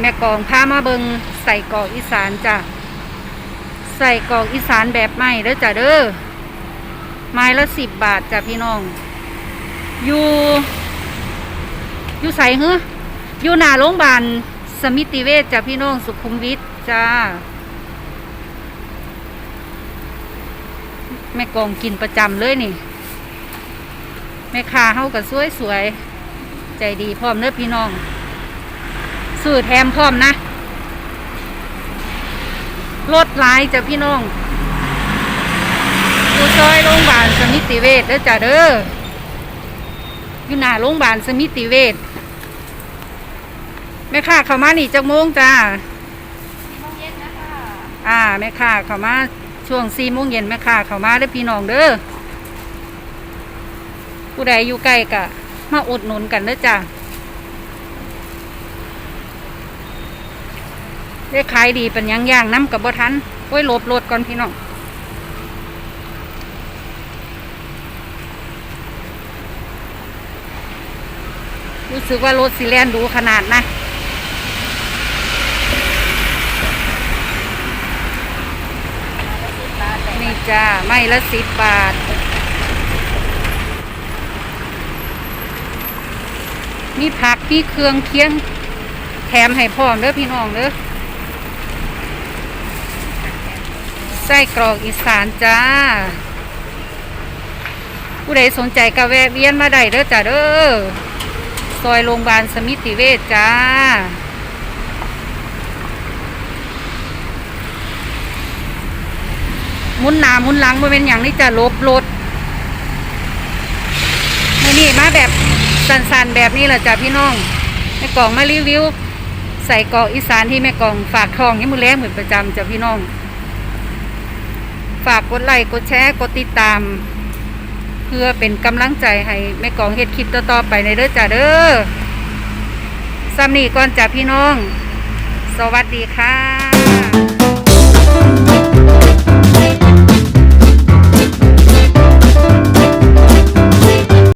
แม่กองพามาเบิงใส่กอกอีสานจ้ะใส่กอกอีสานแบบใหม่เด้อจ้ะเด้อไม้ละสิบบาทจ้ะพี่น้อง อยู่ อยู่ใส่เฮ้ออยู่หน้าโรงพยาบาลสมิติเวชจ้ะพี่น้องสุขุมวิทจ้าแม่กองกินประจำเลยนี่ แม่ค้าเฮาก็สวยสวย ใจดีพร้อมเนื้อพี่น้อง ซื้อแถมพร้อมนะรถหลายจ้ะพี่น้องอยู่ซอยโรงพยาบาลสมิติเวชเด้อจ้ะเด้ออยู่หน้าโรงพยาบาลสมิติเวชแม่ค้าเข้ามานี่จักโมงจ้าสี่โมงเย็นนะคะอ่าแม่ค้าเข้ามาช่วงสี่โมงเย็นแม่ค้าเข้ามาเด้อพี่น้องเด้อผู้ใดอยู่ใกล้กะมาอุดหนุนกันเด้อจ้า ได้ขายดีเป็นยังย่างน้ำกับบ่ทันโอ้ยหลบรถก่อนพี่น้องรู้สึกว่ารถสิแลนดูขนาดนะนี่จ้าไม่ละสิบบาท มีผักมีเครื่องเคียง แถมให้พร้อมเด้อพี่น้องเด้อไส้กรอกอีสานจ้า ผู้ใดสนใจก็แวะเวียนมาได้เด้อจ้าเด้อซอยโรงพยาบาลสมิติเวชจ้าหมุนหนามุนหลังบ่เป็นอย่างนี้จะลบรถมื่นี้มาแบบสันๆแบบนี้แหละจ้ะพี่น้องแม่กล่องมารีวิว ใส่กรอกอีสานที่แม่กล่องฝากทองให้มือแรงเหมือนประจำจ้ะพี่น้อง ฝากกดไลค์กดแชร์กดติดตาม เพื่อเป็นกำลังใจให้แม่กองเฮ็ดคลิปต่อๆไปในเด้อจ้าเด้อซ้ำนี่ก่อนจ้าพี่น้อง สวัสดีค่ะ